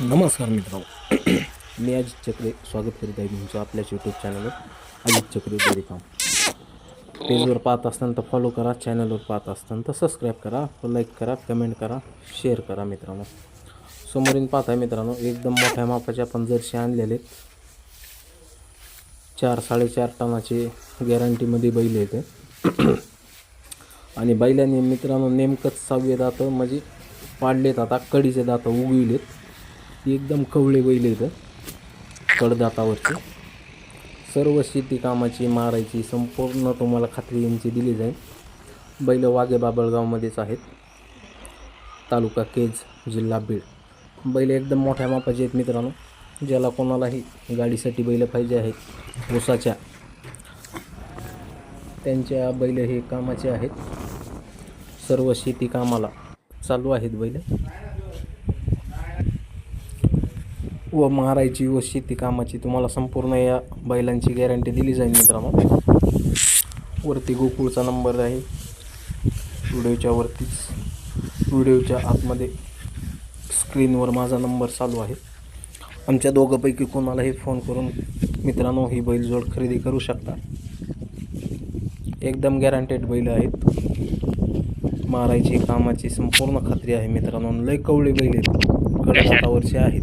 नमस्कार मित्रांनो. मी अजित चक्रे स्वागत करीत आहे तुमचं आपल्याच यूट्यूब चॅनलवर अजित चक्रे डेअरी पेजवर पाहत असताना तर फॉलो करा चॅनलवर पाहत असताना तर सबस्क्राईब करा लाईक करा कमेंट करा शेअर करा मित्रांनो. समोरील आहे मित्रांनो एकदम मोठ्या मापाचे आपण जर्सी आणलेले आहेत. चार साडेचार टनाचे गॅरंटीमध्ये बैल येते आणि बैलाने मित्रांनो नेमकंच सहावे दातं म्हणजे पाडलेत आता कडीचे दातं उगविलेत. एकदम कवळे बैल येतं कडदातावरचे. सर्व शेती कामाची मारायची संपूर्ण तुम्हाला खात्री यांची दिली जाईल. बैल वाघे बाबळगावमध्येच आहेत. तालुका केज जिल्हा बीड. बैल एकदम मोठ्या मापाचे आहेत मित्रांनो. ज्याला कोणालाही गाडीसाठी बैल पाहिजे आहेत ऊसाच्या. त्यांच्या बैल हे कामाचे आहेत. सर्व शेती कामाला चालू आहेत बैल. व मारायची व शेती कामाची तुम्हाला संपूर्ण या बैलांची गॅरंटी दिली जाईल मित्रांनो. वरती गोकुळचा नंबर आहे. व्हिडिओच्या वरतीच व्हिडिओच्या आतमध्ये स्क्रीनवर माझा नंबर चालू आहे. आमच्या दोघांपैकी कोणालाही फोन करून मित्रांनो ही बैलजोड खरेदी करू शकता. एकदम गॅरंटेड बैल आहेत. मारायची कामाची संपूर्ण खात्री आहे मित्रांनो. लय कवळी बैल आहेत. कडे हातावरचे आहेत.